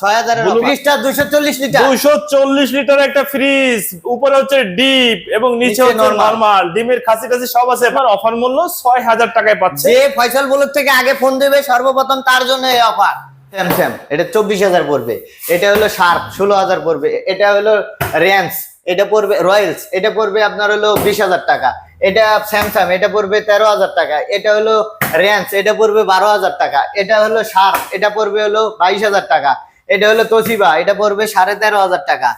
ছয় হাজার Blue- ফ্রিজটা দুশো চল্লিশ লিটার। দুইশো চল্লিশ লিটার একটা ফ্রিজ উপরে হচ্ছে ডিপ এবং নিচে নিচে হচ্ছে normal। ডিমের খাসি টাসি সব আছে। আপনার অফার মূল্য ছয় হাজার টাকায় পাচ্ছে। যে ফয়সাল বলক থেকে আগে ফোন দেবে সর্বপ্রথম তার জন্য এই অফার এটা চব্বিশ হাজার পড়বে। এটা হলো শার্প ষোলো হাজার পড়বে। এটা হলো র্যান্স এটা পড়বে রয়্যালস এটা পড়বে আপনার হলো বিশ হাজার টাকা। এটা স্যামসাং এটা পড়বে তেরো হাজার টাকা। এটা হলো র্যান্স এটা পড়বে বারো হাজার টাকা। এটা হলো শার্প এটা পড়বে হলো বাইশ হাজার টাকা। এটা হলো তোশিবা এটা পড়বে সাড়ে তেরো হাজার টাকা।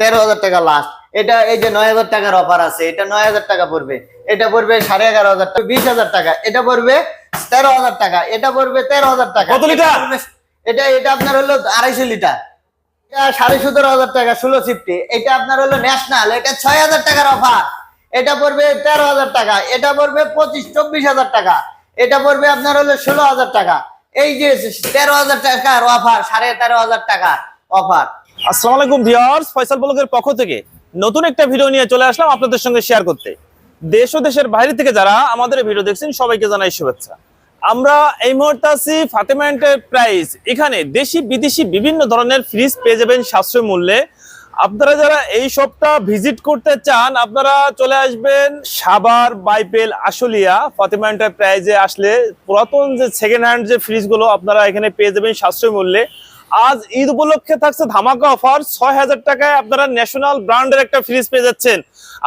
তেরো হাজার টাকা লাস্ট এটা এই যে নয় হাজার টাকার অফার আছে এটা নয় হাজার টাকা পড়বে। এটা পড়বে সাড়ে এগারো হাজার টাকা বিশ হাজার টাকা। এটা পড়বে তেরো হাজার টাকা এটা পড়বে তেরো হাজার টাকা। কত লিটার? এটা এটা এটা আপনার হলো আড়াইশো লিটার। সাড়ে সতেরো হাজার টাকা ষোলো ফিফটি এটা আপনার হলো ন্যাশনাল এটা ছয় হাজার টাকার অফার এটা পড়বে তেরো হাজার টাকা এটা পড়বে পঁচিশ চব্বিশ হাজার টাকা। এটা পড়বে আপনার হলো ষোলো হাজার টাকা। এই যে তেরো হাজার টাকার অফার সাড়ে তেরো হাজার টাকার অফার আসসালামু আলাইকুম ভিউয়ার্স, ফয়সাল বলকের পক্ষ থেকে নতুন একটা ভিডিও নিয়ে চলে আসলাম আপনাদের সঙ্গে শেয়ার করতে। দেশ ও দেশের বাইরে থেকে যারা আমাদের ভিডিও দেখছেন, সবাইকে জানাই শুভেচ্ছা। আমরা এই মুহূর্তে আছি ফাতেমা এন্টারপ্রাইজ এখানে দেশি বিদেশি বিভিন্ন ধরনের ফ্রিজ পেয়ে যাবেন সাশ্রয় মূল্যে। আপনারা যারা এই শপটা ভিজিট করতে চান, আপনারা চলে আসবেন সাবার বাইপেল আশুলিয়া। ফাতেমা এন্টারপ্রাইজে আসলে পুরাতন যে সেকেন্ড হ্যান্ড যে ফ্রিজগুলো আপনারা এখানে পেয়ে যাবেন সাশ্রয় মূল্যে। আজ ঈদ উপলক্ষে থাকছে ধামাকা অফার ছয় হাজার টাকায় আপনারা ন্যাশনাল ব্র্যান্ডের একটা ফ্রিজ পেয়ে যাচ্ছেন।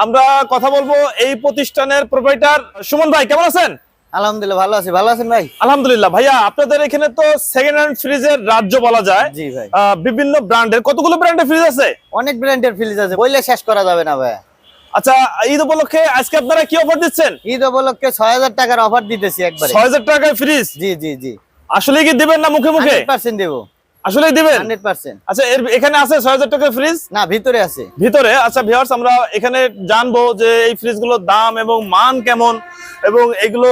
আমরা কথা বলব এই প্রতিষ্ঠানের প্রোভাইডার সুমন ভাই, কেমন আছেন? আলহামদুলিল্লাহ ভালো আছি। ভালো আছেন ভাই? আলহামদুলিল্লাহ ভাইয়া আপনাদের এখানে তো সেকেন্ড হ্যান্ড ফ্রিজের রাজ্য বলা যায়। জি ভাই। বিভিন্ন ব্র্যান্ডের কতগুলো ব্র্যান্ডের ফ্রিজ আছে? অনেক ব্র্যান্ডের ফ্রিজ আছে বললে শেষ করা যাবে না ভাই। আচ্ছা ঈদ উপলক্ষে আজকে আপনারা কি অফার দিচ্ছেন? ঈদ উপলক্ষে ছয় হাজার টাকার অফার দিতেছি একবারে। ছয় হাজার টাকায় ফ্রিজ জি জি জি। আসলে কি দিবেন না মুখে মুখে? হান্ড্রেড পার্সেন্ট দেবো। আসলে দিবেন? আচ্ছা এর এখানে আছে টাকার ফ্রিজ না ভিতরে আছে। ভিতরে? আচ্ছা ভিউয়ার্স আমরা এখানে জানব যে এই ফ্রিজগুলোর দাম এবং মান কেমন এবং এগুলো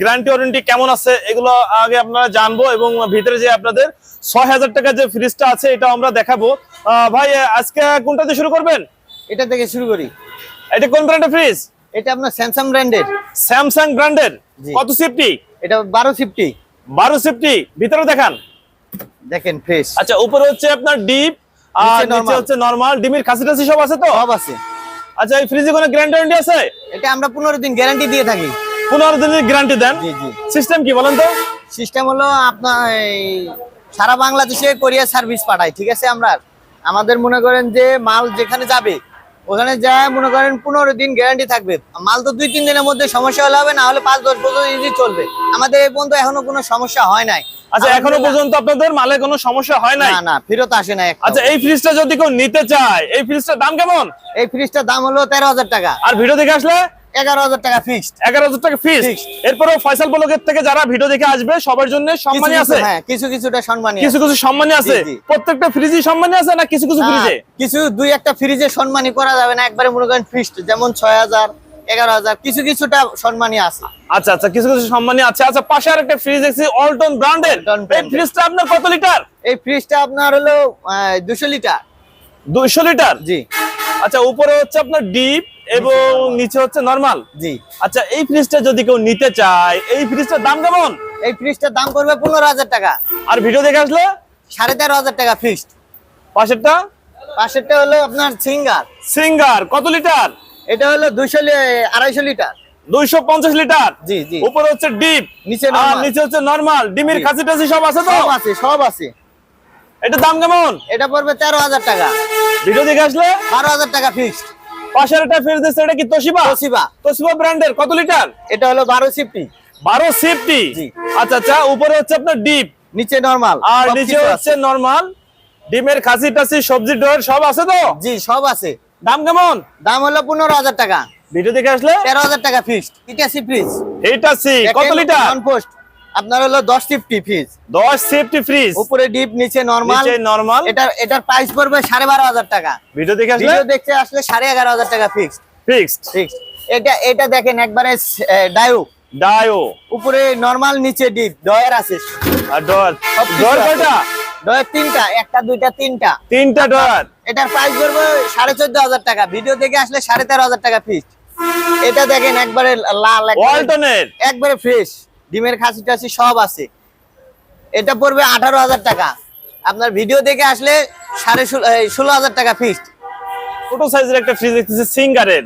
গ্যারান্টি ওয়ারেন্টি কেমন আছে এগুলো আগে আপনারা জানব এবং ভিতরে যে আপনাদের টাকার যে ফ্রিজটা আছে এটা আমরা দেখাবো। ভাই আজকে কোনটা দিয়ে শুরু করবেন? এটা থেকে শুরু করি। এটা কোন ব্র্যান্ডের ফ্রিজ এটা আপনার স্যামসাং ব্র্যান্ডের স্যামসাং ব্র্যান্ডের কত সেফটি এটা বারো ফিফটি বারো সেফটি ভিতরে দেখান। দেখেন ফ্রেশ আচ্ছা উপরে হচ্ছে আপনার ডিপ আর নিচে হচ্ছে নরমাল ডিমের খাসি টাসি সব আছে তো? সব আছে। আচ্ছা এই ফ্রিজে কোনো গ্যারান্টি ওয়ারেন্টি আছে? এটা আমরা পনেরো দিন গ্যারান্টি দিয়ে থাকি। পনেরো দিনের গ্যারান্টি দেন। জি জি। সিস্টেম কি বলেন তো? সিস্টেম হলো আপনার এই সারা বাংলাদেশে কোরিয়ার সার্ভিস পাঠাই ঠিক আছে আমরা? আমাদের মনে করেন যে মাল যেখানে যাবে ওখানে যায় মনে করেন পনেরো দিন গ্যারান্টি থাকবে। মাল তো দুই তিন দিনের মধ্যে সমস্যা হলে হবে না হলে পাঁচ দশ বছর ইজি চলবে। আমাদের এই পর্যন্ত এখনও কোনো সমস্যা হয় নাই। আচ্ছা এখনও পর্যন্ত আপনাদের মালে কোনো সমস্যা হয় নাই? না না ফেরত আসে না আচ্ছা এই ফ্রিজটা যদি কেউ নিতে চায় এই ফ্রিজটার দাম কেমন? এই ফ্রিজটার দাম হলো তেরো হাজার টাকা। আর ভিডিও দেখে আসলে? এগারো হাজার টাকা ফিক্সড এগারো হাজার টাকা Fixed। ফয়সাল বলকের থেকে যারা ভিডিও দেখে আসবে সবার জন্য সম্মানী আছে? হ্যাঁ কিছু কিছুটা সম্মানী কিছু কিছু সম্মানী আছে। প্রত্যেকটা ফ্রিজই সম্মানী আছে না কিছু কিছু ফ্রিজে কিছু দুই একটা ফ্রিজে সম্মানী করা যাবে না একবারে মনে করেন ফিক্সড যেমন ছয় হাজার। এগারো হাজার। কিছু কিছুটা সম্মানী আছে। আচ্ছা আচ্ছা কিছু কিছু সম্মানী আছে। আচ্ছা পাশে আর একটা ফ্রিজ দেখছি অল্টন ব্র্যান্ডের এই ফ্রিজটা আপনার কত লিটার এই ফ্রিজটা আপনার হলো দুশো লিটার দুইশো লিটার জি। আচ্ছা উপরে হচ্ছে আপনার ডিপ এবং নিচে হচ্ছে নরমাল জি। আচ্ছা এই ফ্রিজটা যদি কেউ নিতে চায় এই ফ্রিজটার দাম কেমন? এই ফ্রিজটার দাম পড়বে পনেরো হাজার টাকা। আর ভিডিও দেখে আসলে? সাড়ে তেরো হাজার টাকা ফিক্সড পাশেরটা? পাশেরটা হলো আপনার সিঙ্গার। সিঙ্গার কত লিটার এটা হলো দুইশো আড়াইশো লিটার। দুইশো পঞ্চাশ লিটার? জি জি। উপরে হচ্ছে ডিপ নিচে আর নিচে হচ্ছে নরমাল ডিমের খাসি টাসি সব আছে তো? সব আছে সব আছে। এটার দাম কেমন? এটা পড়বে তেরো হাজার টাকা। ভিডিও দেখে আসলে? বারো হাজার টাকা ফিক্সড পাশের একটা ফ্রিজ দিচ্ছে এটা কি তোশিবা? তোশিবা। তোশিবা ব্র্যান্ডের কত লিটার? এটা হলো বারো সিফটি। বারো সেফটি? জি। আচ্ছা আচ্ছা উপরে হচ্ছে আপনার ডিপ নিচে নরমাল আর নিচে হচ্ছে নরমাল ডিমের খাসি টাসি সবজি ডয়ের সব আছে তো? জি সব আছে। দাম কেমন? দাম হলো পনেরো হাজার টাকা। ভিডিও দেখে আসলে? তেরো হাজার টাকা ফিক্সড ইটাসি ফ্রিজ এইটা সি কত লিটার পোস্ট আপনার হলো দশ ফিফটি ফিজ দশ সেফটি ফ্রিজ উপরে ডিপ নিচে নরমাল নিচে নরমাল এটার এটার প্রাইস পড়বে সাড়ে বারো হাজার টাকা। ভিডিও দেখে আসলে? ভিডিও দেখতে আসলে সাড়ে এগারো হাজার টাকা ফিক্সড ফিক্সড ফিক্সড এটা এটা দেখেন একবারে ডায়ু ডায়ো উপরে নরমাল নিচে ডিপ ডয়ার আছে। আর ডর আছে। কয়টা? ডয়ার তিনটা একটা দুইটা তিনটা। তিনটা ডর এটার প্রাইস পড়বে সাড়ে চোদ্দ হাজার টাকা। ভিডিও দেখে আসলে সাড়ে তেরো হাজার টাকা ফিক্সড এটা দেখেন একবারে লাল একবারে- ফ্রেশ ডিমের খাসি টাসি সব আছে। এটা পড়বে আঠারো হাজার টাকা। আপনার ভিডিও দেখে আসলে সাড়ে ষোলো হাজার টাকা ফিক্সড ছোট সাইজের একটা ফ্রিজ দেখতেছি সিঙ্গারের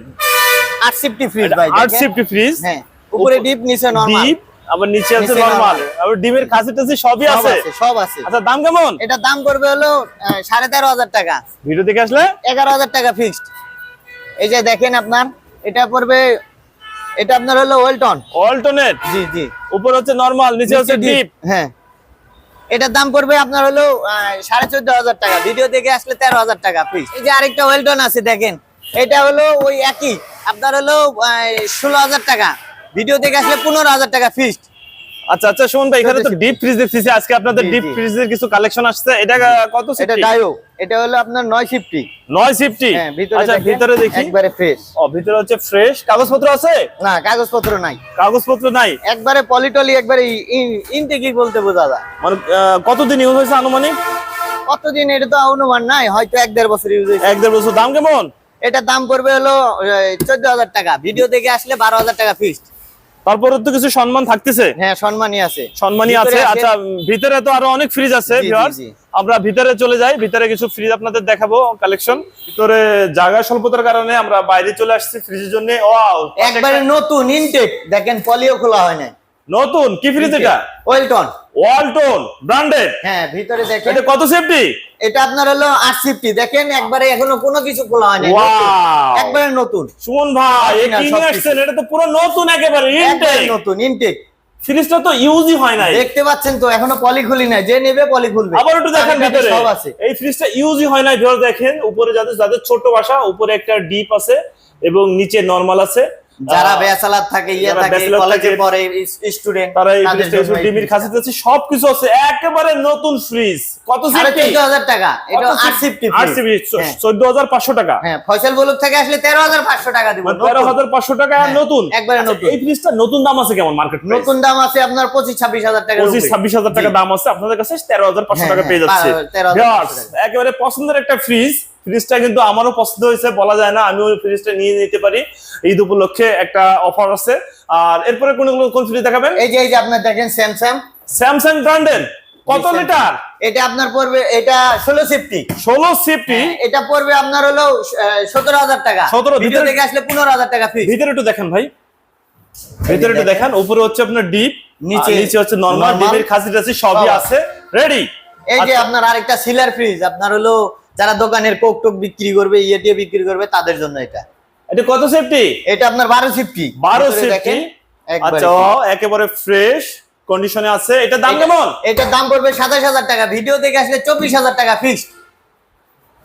আট সিফটি ফ্রিজ ভাই আট ফ্রিজ হ্যাঁ উপরে ডিপ নিচে নরমাল ডিপ আবার নিচে আছে নরমাল আবার ডিমের খাসি টাসি সবই সব আছে। সব আছে। আচ্ছা দাম কেমন? এটার দাম পড়বে হলো আহ, সাড়ে তেরো হাজার টাকা। ভিডিও দেখে আসলে? এগারো হাজার টাকা ফিক্সড এই যে দেখেন আপনার এটা পড়বে এটা আপনার হলো ওয়েলটন অল্টারনেট জি জি। উপর হচ্ছে নরমাল নিচে হচ্ছে ডিপ হ্যাঁ। এটার দাম পড়বে আপনার হলো আহ, সাড়ে চোদ্দ হাজার টাকা। ভিডিও দেখে আসলে তেরো হাজার টাকা পিস এই যে আরেকটা ওয়েলটন আছে দেখেন। এটা হলো ওই একই। আপনার হলো ষোলো হাজার টাকা। ভিডিও দেখে আসলে পনেরো হাজার টাকা ফিক্সড আচ্ছা আচ্ছা শুনুন ভাই এখানে তো ডিপ ফ্রিজ দেখতেছি আজকে আপনাদের ডিপ। ফ্রিজের কিছু কালেকশন আসছে। এটা কত এটা ডায়ো এটা হলো আপনার নয় ফিফটি নয় সিফটি হ্যাঁ ভিতরে আচ্ছা ভিতরে দেখি। একবারে ফ্রেশ ও ভিতরে হচ্ছে ফ্রেশ কাগজপত্র আছে? না কাগজপত্র নাই। কাগজপত্র নাই? একবারে পলিটলি একবারে ইনটেকি বলতে বোঝা যায়। মানে আহ, কতদিন ইউজ হয়েছে আনুমানিক? কতদিন এটা তো অনুমান নাই হয়তো এক দেড় বছর ইউজ হয়েছে। এক দেড় বছর। দাম কেমন? এটা দাম পড়বে হলো চোদ্দ হাজার টাকা। ভিডিও দেখে আসলে বারো হাজার টাকা ফিক্সড তারপরে তো কিছু সম্মান থাকতেছে। হ্যাঁ সম্মানই আছে। সম্মানই আছে। আচ্ছা ভিতরে তো আরও অনেক ফ্রিজ আছে। আমরা ভিতরে চলে যাই ভিতরে কিছু ফ্রিজ আপনাদের দেখাবো কালেকশন ভিতরে জায়গা স্বল্পতার কারণে আমরা বাইরে চলে আসছি ফ্রিজের জন্য। ওয়াও একবারে নতুন ইনটেক দেখেন পলিও খোলা হয় না নতুন? কি ফ্রিজ এটা? Walton Walton branded. হ্যাঁ ভিতরে দেখেন। এটা কত সেফটি এটা আপনার হলো দেখেন একবারে এখনও কোনো কিছু খোলা হয়। ওয়াও একবারে নতুন। সুমন ভাই এ Original কি নিয়ে এটা তো পুরো নতুন একেবারে ইনটেক নতুন ইনটেক ফ্রিজটা তো ইউজই হয় নাই। দেখতে পাচ্ছেন তো এখনও পলি খুলি নাই। যে নেবে পলি খুলবে। আবার একটু দেখেন ভিতরে সব আছে। এই ফ্রিজটা ইউজই হয় নাই ভিউয়ার দেখেন। উপরে যাদের যাদের ছোট বাসা উপরে একটা ডিপ আছে এবং নিচে নরমাল আছে। যারা বেসালাত থাকে ইয়ে থাকে কলেজে পড়ে স্টুডেন্ট তারা এই ডিমির খাসি আছে সবকিছু আছে একেবারে নতুন ফ্রিজ কত সিফটি চোদ্দ হাজার টাকা। এটা চোদ্দ হাজার পাঁচশো টাকা। হ্যাঁ ফয়সাল বলুক থেকে আসলে তেরো হাজার পাঁচশো টাকা দিব। মানে তেরো হাজার পাঁচশো টাকা আর হ্যাঁ, নতুন। একবারে আচ্ছা, নতুন। এই ফ্রিজটা নতুন দাম আছে কেমন মার্কেট নতুন দাম আছে আপনার পঁচিশ ছাব্বিশ হাজার টাকা পঁচিশ ছাব্বিশ হাজার টাকা দাম আছে। আপনাদের কাছে তেরো হাজার পাঁচশো হ্যাঁ, টাকা পেয়ে হ্যাঁ, যাচ্ছে পাঁচশো টাকা। একেবারে পছন্দের একটা ফ্রিজ ফ্রিজটা কিন্তু আমারও পছন্দ হয়েছে বলা যায় না আমিও ফ্রিজটা নিয়ে নিতে পারি। ঈদ উপলক্ষে একটা অফার আছে। আর এরপরে কোন কোন ফ্রিজ দেখাবেন? এই যে এই যে আপনার দেখেন স্যামসাং স্যামসাং ব্র্যান্ডের কত লিটার? এটা আপনার পড়বে এটা ষোলো সিফটি। ষোলো সিফটি? এটা পড়বে আপনার হলো সতেরো হাজার টাকা। 17 ভিডিও ভিতরে- থেকে আসলে পনেরো হাজার টাকা ফিস ভিতরে একটু দেখেন ভাই। ভিতরে একটু দেখেন উপরে হচ্ছে আপনার ডিপ নিচে নিচে হচ্ছে নরমাল ডিপের খাসি টাসি সবই আছে। রেডি এই যে আচ্ছা। আপনার আরেকটা সিলার ফ্রিজ আপনার হলো যারা দোকানের কোক টোক বিক্রি করবে ইয়ে বিক্রি করবে তাদের জন্য এটা। এটা কত সেফটি এটা আপনার বারো সিফটি বারো সিফটি আচ্ছা একেবারে ফ্রেশ কন্ডিশনে আছে। এটা দাম কেমন? এটার দাম পড়বে সাতাশ হাজার টাকা। ভিডিও থেকে আসলে চব্বিশ হাজার টাকা ফিক্সড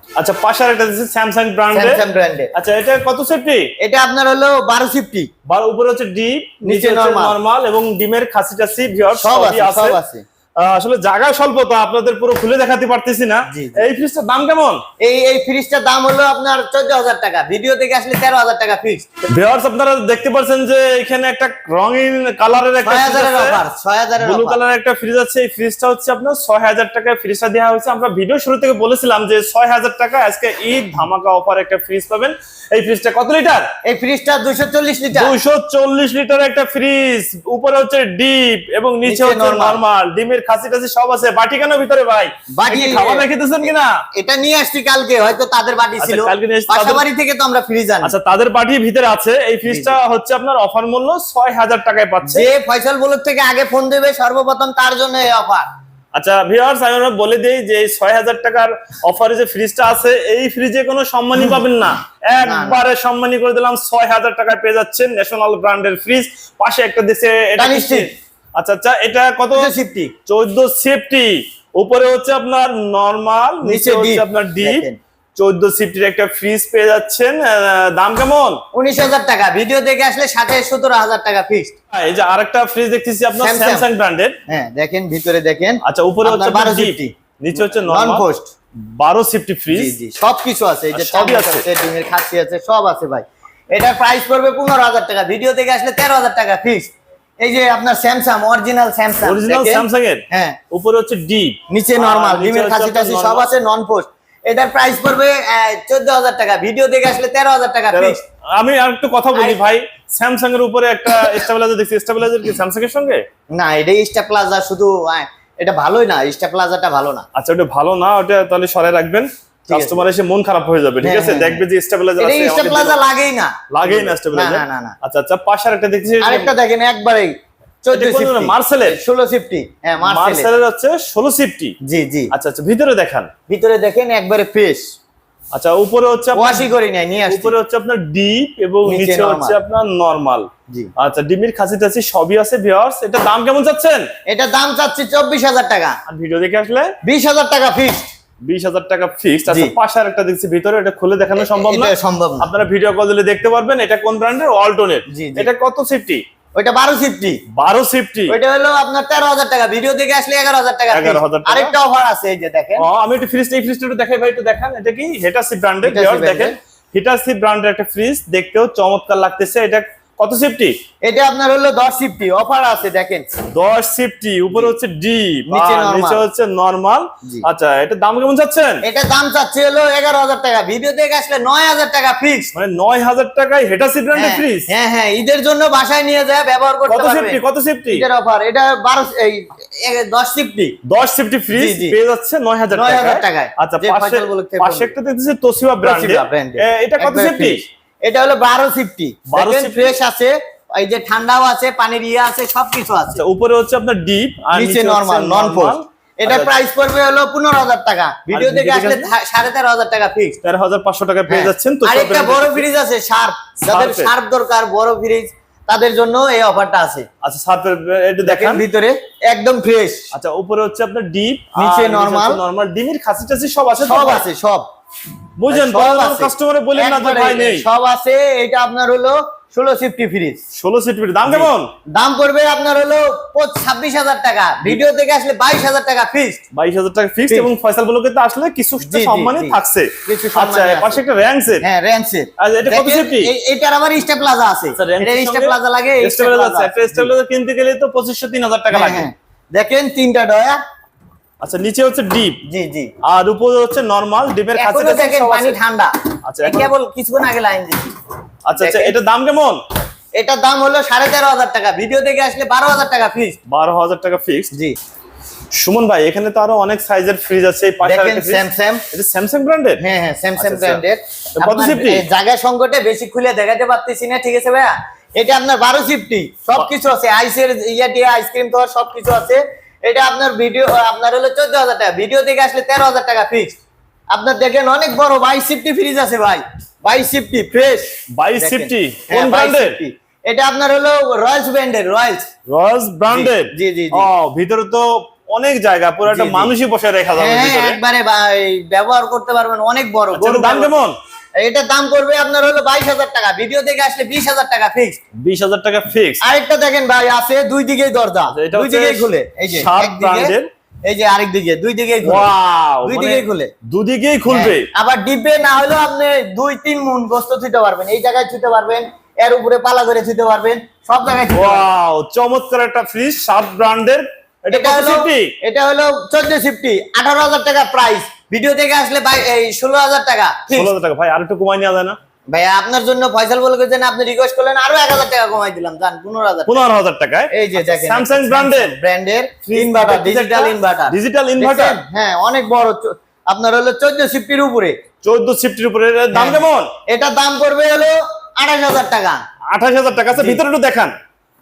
আচ্ছা পাশে এটা দিচ্ছে স্যামসাং ব্র্যান্ডের স্যামসাং ব্র্যান্ডে আচ্ছা এটা কত সেফটি এটা আপনার হলো বারো সিফটি বার উপরে হচ্ছে ডিপ নিচে নরমাল। এবং ডিমের খাসি টাসি ভিউয়ার সব আছে সব আছে। আসলে জায়গা স্বল্প তো আপনাদের পুরো খুলে দেখাতে পারতেছি না। এই ফ্রিজটার দাম কেমন? এই এই ফ্রিজটার দাম হলো আপনার চোদ্দ হাজার টাকা। ভিডিও থেকে আসলে তেরো হাজার টাকা ফিক্সড ভিউয়ার্স আপনারা দেখতে পাচ্ছেন যে এখানে একটা রঙিন কালারের একটা ছয় অফার ব্লু কালারের একটা ফ্রিজ আছে। এই ফ্রিজটা হচ্ছে আপনার ছয় হাজার টাকায় ফ্রিজটা দেওয়া হয়েছে। আমরা ভিডিও শুরু থেকে বলেছিলাম যে ছয় হাজার টাকা আজকে ঈদ ধামাকা অফার একটা ফ্রিজ পাবেন। এই ফ্রিজটা কত লিটার এই ফ্রিজটা দুশো চল্লিশ লিটার দুইশো চল্লিশ লিটার একটা ফ্রিজ উপরে হচ্ছে ডিপ এবং নিচে হচ্ছে। নরমাল ডিমের খাসি টাসি সব আছে। বাটি কেন ভিতরে ভাই? বাটি- বাটি খাবার রেখে দিয়েছেন কিনা? এটা নিয়ে আসছি কালকে হয়তো তাদের বাড়ি আচ্ছা, ছিল। কালকে নিয়ে এসছি, থেকে তো আমরা ফ্রিজ আনি। আচ্ছা তাদের বাটি ভিতরে আছে। এই ফ্রিজটা হচ্ছে আপনার অফার মূল্য ছয় হাজার টাকায় পাচ্ছে। যে ফয়সাল বলক থেকে আগে ফোন দেবে সর্বপ্রথম তার জন্য এই অফার আচ্ছা ভিউয়ার্স আমি বলে দেই যে ছয় হাজার টাকার অফারে যে ফ্রিজটা আছে এই ফ্রিজে কোনো সম্মানই পাবেন না। একবারে সম্মানী করে দিলাম ছয় হাজার টাকায় পেয়ে যাচ্ছেন ন্যাশনাল ব্র্যান্ডের ফ্রিজ পাশে একটা দিচ্ছে এটা steel। আচ্ছা আচ্ছা এটা কত? সিফটি চোদ্দ সেফটি উপরে হচ্ছে আপনার নর্মাল নিচে হচ্ছে আপনার ডিপ। চোদ্দ সিফটির একটা ফ্রিজ পেয়ে যাচ্ছেন। দাম কেমন? উনিশ হাজার টাকা। ভিডিও দেখে আসলে সাথে সতেরো হাজার টাকা ফিক্সড এই যে আরেকটা ফ্রিজ দেখতেছি আপনার। স্যামসাং ব্র্যান্ডের হ্যাঁ দেখেন ভিতরে দেখেন। আচ্ছা উপরে হচ্ছে আপনার আপনার 12 ডিপ সিফটি নিচে হচ্ছে নন পোস্ট বারো সিফটি ফ্রিজ সবকিছু আছে। এই যে সবই সবই আছে। ডিমের খাসি আছে সব আছে ভাই। এটার প্রাইস পড়বে পনেরো হাজার টাকা। ভিডিও থেকে আসলে তেরো হাজার টাকা ফিক্স এই যে আপনার Samsung original Samsung original Samsung এর? হ্যাঁ। উপরে হচ্ছে ডিপ নিচে নরমাল ডিমের খাসি টাসি সব আছে নন পোস্ট এটার প্রাইস পড়বে চোদ্দ হাজার টাকা। ভিডিও দেখে আসলে তেরো হাজার টাকা ফিক্স আমি আর একটু কথা বলি ভাই স্যামসাং এর উপরে একটা স্টেবিলাইজার দেখছি। স্টেবিলাইজার কি স্যামসাং এর সঙ্গে? না এটা প্লাজা শুধু এটা ভালোই না স্টার প্লাজাটা ভালো না। আচ্ছা ওটা ভালো না ওটা তাহলে সরাই রাখবেন। কাস্টমার এসে মন খারাপ হয়ে যাবে ঠিক হ্যাঁ, আছে? হ্যাঁ, দেখবে যে স্টেবিলাইজার আছে আমাকে প্লাজা দিলো। লাগেই না। লাগেই না স্টেবিলাইজার না, না, না। আচ্ছা আচ্ছা পাশে আরেকটা দেখতেছি আরেকটা দেখেন একবারে চোদ্দ এটা কোন ধরনের? মার্সেলের? ষোলো সিফটি হ্যাঁ মার্সেলের মার্সেলের হচ্ছে ষোলো সিফটি জি জি। আচ্ছা আচ্ছা ভিতরে দেখান। ভিতরে দেখেন একবারে ফ্রেশ আচ্ছা উপরে হচ্ছে আপনার- ওয়াশি করে নিয়ে নিয়ে আসছি। উপরে হচ্ছে আপনার ডিপ এবং নিচে হচ্ছে আপনার নরমাল জি। আচ্ছা ডিমের খাসি টাসি সবই আছে ভিউয়ার্স এটা দাম কেমন চাচ্ছেন? এটা দাম চাচ্ছি চব্বিশ হাজার টাকা। আর ভিডিও দেখে আসলে? বিশ হাজার টাকা ফিক্সড বিশ হাজার টাকা ফিক্সড আচ্ছা। পাশে দেখছি ভিতরে এটা খুলে দেখানো সম্ভব না। সম্ভব আপনারা ভিডিও কল দিলে দেখতে পারবেন এটা কোন ব্র্যান্ডের অল্টোনেট। এটা কত সেফটি ওইটা বারো সিফটি বারো সেফটি ওইটা হলো আপনার তেরো হাজার টাকা। ভিডিও দেখে আসলে এগারো হাজার টাকা 11,000 fixed। টাকা। আরেকটা অফার আছে এই যে দেখেন। আমি একটু ফ্রিজ এই ফ্রিজটা একটু দেখাই ভাই একটু দেখান। এটা কি? হিটাসি ব্র্যান্ডের দেখেন। হিটাসি ব্র্যান্ডের একটা ফ্রিজ দেখতেও চমৎকার লাগতেছে। এটা কত সিফটি এটা আপনার হলো দশ সিফটি অফার আছে দেখেন। দশ সিফটি উপরে হচ্ছে ডিপ নিচে হচ্ছে নরমাল আচ্ছা এটা দাম কেমন চাচ্ছেন? এটা দাম চাচ্ছে হলো এগারো হাজার টাকা। ভিডিও দেখে আসলে নয় হাজার টাকা ফিক্স মানে নয় হাজার টাকায় হেটাসি ব্র্যান্ডের ফ্রিজ হ্যাঁ হ্যাঁ ঈদের জন্য বাসায় নিয়ে যায় ব্যবহার করতে পারবে। কত সিফটি কত সেফটি ঈদের অফার এটা বারো এই এ- দশ সিফটি দশ সিফটি ফ্রিজ জি, জি। পেয়ে যাচ্ছে নয় হাজার 9,000 টাকায়। আচ্ছা পাশে পাশে একটা দেখতেছি তোসিবা এর। এটা কত সেফটি। এটা হলো বারো সিফটি। 12 দেখেন safety। ফ্রেশ আছে এই যে ঠান্ডাও আছে পানির ইয়ে আছে সবকিছু আছে। আচ্ছা উপরে হচ্ছে আপনার ডিপ আর নিচে নরমাল নন ফোর্স এটা আচ্ছা, প্রাইস পড়বে হলো পনেরো হাজার টাকা। ভিডিও দেখে আসলে? সাড়ে তেরো হাজার টাকা ফিক্স তেরো হাজার পাঁচশো টাকা পেয়ে যাচ্ছেন তো আরেকটা বড় ফ্রিজ আছে শার্প যাদের শার্প দরকার বড় ফ্রিজ তাদের জন্য এই অফারটা আছে। আচ্ছা সার্ফের এটা দেখেন ভিতরে একদম ফ্রেশ আচ্ছা উপরে হচ্ছে আপনার ডিপ নিচে normal। নরমাল ডিমের খাসি টাসি সব আছে সব আছে সব। আছে। কাস্টমারে বলেন না যে ভাই নেই। সব আছে এটা আপনার হলো ষোলো সিফটি ফ্রিজ। ষোলো সিট দাম কেমন? দাম পড়বে আপনার হলো ছাব্বিশ হাজার টাকা। ভিডিও থেকে আসলে বাইশ হাজার টাকা ফিক্সড বাইশ হাজার টাকা ফিক্সড এবং ফয়সাল আসলে কিছু সম্মানই থাকছে। আচ্ছা পাশে একটা র্যাঙ্কসের হ্যাঁ রেঞ্চের আচ্ছা, এটা কত? এটার আবার স্টেপ প্লাজা আছে। আচ্ছা, এটা এর স্টেপ সঙ্গে প্লাজা লাগে plaza আছে। একটা আছে। কিনতে গেলে তো পঁচিশশো তিন হাজার টাকা হ্যাঁ, লাগে। হ্যাঁ। দেখেন তিনটা ডয়া আচ্ছা নিচে হচ্ছে ডিপ। জি জি। আর উপরে হচ্ছে নরমাল ডিপের এখনও দেখেন পানি ঠান্ডা। আচ্ছা, কেবল কিছুক্ষণ আগে লাইন দিচ্ছি আচ্ছা আচ্ছা। এটার দাম কেমন? এটার দাম হলো সাড়ে তেরো হাজার টাকা। ভিডিও দেখে আসলে বারো হাজার টাকা ফিক্স বারো হাজার টাকা ফিক্সড জি। সুমন ভাই এখানে তো আরও অনেক সাইজের ফ্রিজ আছে এই পাশে দেখেন স্যামসাং এটা স্যামসাং ব্র্যান্ডের হ্যাঁ হ্যাঁ স্যামসাং আচ্ছা, আচ্ছা। ব্র্যান্ডের কত সিফটি? জায়গা সংকটে বেশি খুলে দেখাতে পারতেছি না ঠিক আছে ভাইয়া? এটা আপনার বারো সিফটি সবকিছু আছে আইসের ইয়া দিয়ে আইসক্রিম তো সবকিছু আছে। এটা আপনার ভিডিও আপনার হলো চোদ্দ হাজার টাকা। ভিডিও থেকে আসলে তেরো হাজার টাকা ফিক্স আপনার দেখেন অনেক বড় বাইশ সিফটি ফ্রিজ আছে ভাই। বাইশ সিফটি ফ্রেশ 22 সিফটি কোন ব্র্যান্ডের এটা আপনার হলো রয়্যালস ব্র্যান্ডের রয়্যালস রস ব্র্যান্ডের জি, জি, জি। ও ভিতরে তো অনেক জায়গা পুরো একটা। মানুষই বসে রেখা যাবে হ্যাঁ ভিতরে। একবারে ভাই ব্যবহার করতে পারবেন অনেক বড়। আচ্ছা, দাম কেমন? এটার দাম করবে আপনার হলো বাইশ হাজার টাকা। ভিডিও থেকে আসলে বিশ হাজার টাকা ফিক্স বিশ হাজার টাকা ফিক্স আরেকটা দেখেন ভাই আছে দুই দিকেই দরজা। আচ্ছা, দুই দিকেই খুলে। এই যে এই যে আরেক দিকে দুই দিকেই দুই মানে দিকেই খুলে। দুদিকেই খুলবে। হ্যাঁ, আবার ডিপে না হলেও আপনি দুই তিন মুন গোস্ত থুতে পারবেন। এই জায়গায় থুতে পারবেন। এর উপরে পালা করে থুতে পারবেন। সব জায়গায় ওয়াও চমৎকার একটা ফ্রিজ সাত ব্র্যান্ডের এটা এটা হলো সিফটি এটা হলো চোদ্দ সিফটি আঠারো হাজার টাকা প্রাইস ভিডিও থেকে আসলে ভাই এই ষোলো হাজার টাকা। ষোলো হাজার টাকা ভাই আর একটু কমাই নেওয়া যায় না? ভাইয়া আপনার জন্য ফয়সাল বলে গেছেন আপনি রিকোয়েস্ট করলেন আরও এক হাজার টাকা কমাই দিলাম জান পনেরো হাজার পনেরো হাজার টাকায়? এই যে দেখেন স্যামসাং ব্র্যান্ডের ব্র্যান্ডের inverter digital inverter digital inverter হ্যাঁ অনেক বড় আপনার হলো চোদ্দ সিফটির উপরে। চোদ্দ সিফটির উপরে দাম হ্যাঁ। কেমন? এটার দাম করবে হলো আঠাশ হাজার টাকা। আঠাশ হাজার টাকা। ভিতরে একটু দেখান।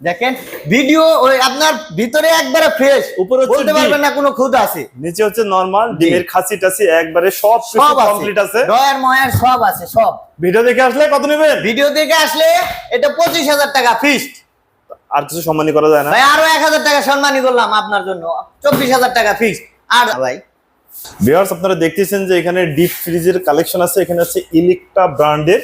দেখেন ভিডিও ওই আপনার ভিতরে একবারে ফ্রেশ উপরে বলতে। পারবেন না কোনো খুদ আছে। নিচে হচ্ছে নরমাল ডিমের খাসি টাসি একবারে সব সব কমপ্লিট আছে। ডয়ার ময়ার সব আছে সব। ভিডিও দেখে আসলে কত নেবেন? ভিডিও দেখে আসলে এটা পঁচিশ হাজার টাকা ফিক্সড আর কিছু সম্মানী করা যায় না। ভাই আরও এক হাজার টাকা সম্মানী করলাম আপনার জন্য। চব্বিশ হাজার টাকা ফিক্সড আর ভাই ভিউয়ার্স আপনারা দেখতেছেন যে এখানে ডিপ ফ্রিজের কালেকশন আছে এখানে আছে ইলেকট্রা ব্র্যান্ডের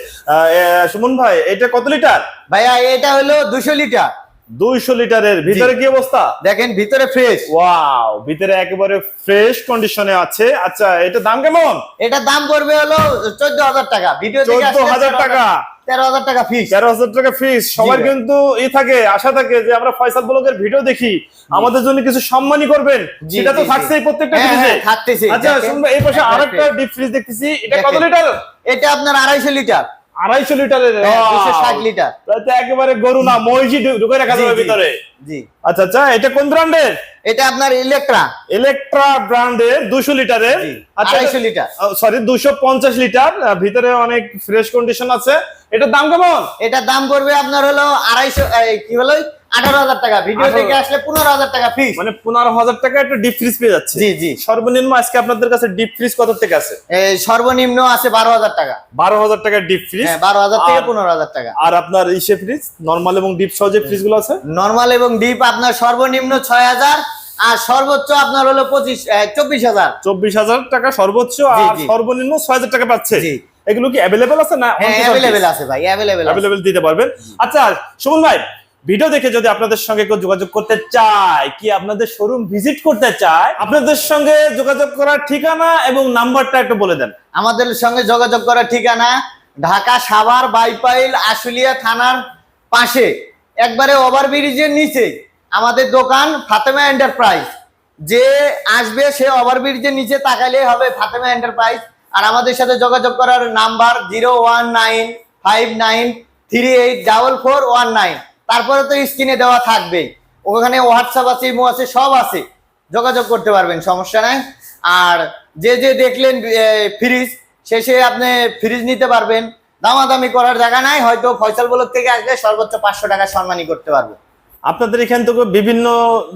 সুমন ভাই এটা কত লিটার ভাইয়া এটা হলো দুশো লিটার দুইশো লিটারের ভিতরে কি অবস্থা? দেখেন ভিতরে ফ্রেশ ওয়াও ভিতরে একেবারে ফ্রেশ কন্ডিশনে আছে। আচ্ছা এটা দাম কেমন? এটার দাম পড়বে হলো চোদ্দ হাজার টাকা। ভিডিও চোদ্দ হাজার টাকা। তেরো হাজার টাকা ফিক্স তেরো হাজার টাকা ফিস সবার কিন্তু ই থাকে আশা থাকে যে আমরা ফয়সাল ব্লগের ভিডিও দেখি। আমাদের জন্য কিছু সম্মানই করবেন। সেটা তো। থাকছেই প্রত্যেকটা হ্যাঁ, ফ্রিজে হ্যাঁ, থাকতেছে, আচ্ছা দেখেন। এই পাশে একটা আরেকটা ডিপ ফ্রিজ দেখতেছি। এটা কত লিটার এটা আপনার আড়াইশো লিটার আড়াইশো লিটারের Wow! 260 লিটার। একেবারে গরু না মহিষি ঢুকে রাখা যাবে ভিতরে জি আচ্ছা আচ্ছা এটা কোন ব্র্যান্ডের? এটা আপনার ইলেকট্রা ইলেকট্রা ব্র্যান্ডের দুশো লিটারের। আচ্ছা আড়াইশো লিটার। সরি দুশো পঞ্চাশ লিটার ভিতরে অনেক ফ্রেশ কন্ডিশন আছে। এটার দাম কেমন? এটার দাম পড়বে আপনার হলো আড়াইশো কি হলো? আঠারো হাজার টাকা। ভিডিও থেকে আসলে পনেরো হাজার টাকা ফিস মানে পনেরো হাজার টাকা একটা ডিপ ফ্রিজ পেয়ে যাচ্ছে। জি জি। সর্বনিম্ন আজকে আপনাদের কাছে ডিপ ফ্রিজ কত থেকে আছে? এই সর্বনিম্ন আছে বারো হাজার টাকা। বারো হাজার টাকার ডিপ ফ্রিজ হ্যাঁ বারো হাজার থেকে পনেরো হাজার টাকা। আর আপনার ইসে ফ্রিজ নরমাল এবং ডিপ সহ যে ফ্রিজগুলো আছে? নর্মাল এবং ডিপ আপনার সর্বনিম্ন ছয় হাজার আর সর্বোচ্চ আপনার হলো পঁচিশ চব্বিশ হাজার। চব্বিশ হাজার টাকা সর্বোচ্চ আর সর্বনিম্ন ছয় হাজার টাকা পাচ্ছে। এগুলো কি অ্যাভেলেবেল আছে না অ্যাভেলেবেল আছে ভাই অ্যাভেলেবেল অ্যাভেলেবেল দিতে পারবেন। আচ্ছা সুমন ভাই ভিডিও দেখে যদি আপনাদের সঙ্গে কেউ যোগাযোগ করতে চায় কি আপনাদের শোরুম ভিজিট করতে চায় আপনাদের সঙ্গে যোগাযোগ করার ঠিকানা এবং নাম্বারটা একটু বলে দেন। আমাদের সঙ্গে যোগাযোগ করার ঠিকানা ঢাকা সাভার বাইপাইল আশুলিয়া থানার পাশে একবারে ওভারব্রিজের নিচে। আমাদের দোকান ফাতেমা এন্টারপ্রাইজ। যে আসবে, সে ওভারব্রিজের নিচে তাকালে হবে ফাতেমা এন্টারপ্রাইজ। আর আমাদের সাথে যোগাযোগ করার number zero one nine five nine three eight double four one nine. তারপরে তো স্ক্রিনে দেওয়া থাকবে। ওখানে হোয়াটসঅ্যাপ আছে, ইমো আছে, সব আছে। যোগাযোগ করতে পারবেন, সমস্যা নাই। আর যে যে দেখলেন ফ্রিজ শেষে আপনি ফ্রিজ নিতে পারবেন। দামাদামি করার জায়গা নাই, হয়তো ফয়সাল ব্লক থেকে আসলে সর্বোচ্চ পাঁচশো টাকা সম্মানী করতে পারব। আপনাদের এখান থেকে বিভিন্ন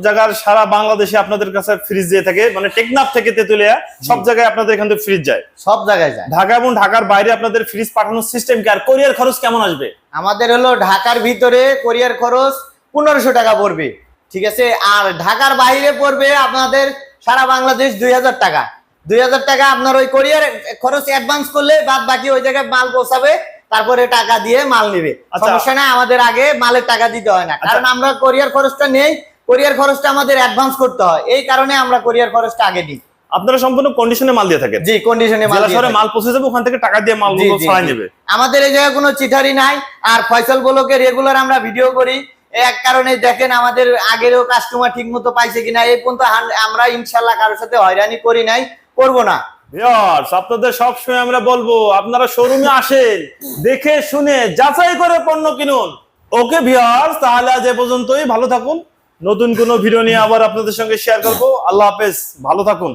জায়গার সারা বাংলাদেশে আপনাদের কাছে ফ্রিজ দিয়ে থাকে। মানে টেকনাফ থেকে তেতুলিয়া সব জায়গায় আপনাদের এখান থেকে ফ্রিজ যায়। সব জায়গায় যায়। ঢাকা এবং ঢাকার বাইরে আপনাদের ফ্রিজ পাঠানোর সিস্টেম কি? আর কোরিয়ার খরচ কেমন আসবে? আমাদের হলো ঢাকার ভিতরে কোরিয়ার খরচ পনেরোশো টাকা পড়বে। ঠিক আছে? আর ঢাকার বাইরে পড়বে আপনাদের সারা বাংলাদেশ দুই হাজার টাকা। দুই হাজার টাকা আপনার ওই কোরিয়ার খরচ অ্যাডভান্স করলে বাদ বাকি ওই জায়গায় মাল পৌঁছাবে। তারপরে টাকা দিয়ে মাল নিবে। আচ্ছা। সমস্যা নাই আমাদের আগে মালের টাকা দিতে হয় না। কারণ আমরা কোরিয়ার খরচটা নেই কোরিয়ার খরচটা আমাদের অ্যাডভান্স করতে হয়। এই কারণে আমরা কোরিয়ার খরচটা আগে দিই। আপনারা সম্পূর্ণ কন্ডিশনে মাল দিয়ে থাকেন? জি কন্ডিশনে মাল শহরে মাল পৌঁছে যাবে ওখান থেকে টাকা দিয়ে মালগুলো ছড়াই নেবে। আমাদের এই জায়গায় কোনো চিঠারি নাই আর ফয়সাল বলকে রেগুলার আমরা ভিডিও করি। এক কারণে দেখেন আমাদের আগেরও কাস্টমার ঠিক মতো পাইছে কিনা এই পর্যন্ত আমরা ইনশাল্লাহ কারোর সাথে হয়রানি করি নাই করব না। আপনাদের সবসময় আমরা বলব, আপনারা শোরুমে আসেন, দেখে শুনে যাচাই করে পণ্য কিনুন। ওকে ভিউয়ার্স তাহলে আজ এ পর্যন্তই। ভালো থাকুন। নতুন কোনো ভিডিও নিয়ে আবার আপনাদের সঙ্গে শেয়ার করব। আল্লাহ হাফেজ। ভালো থাকুন।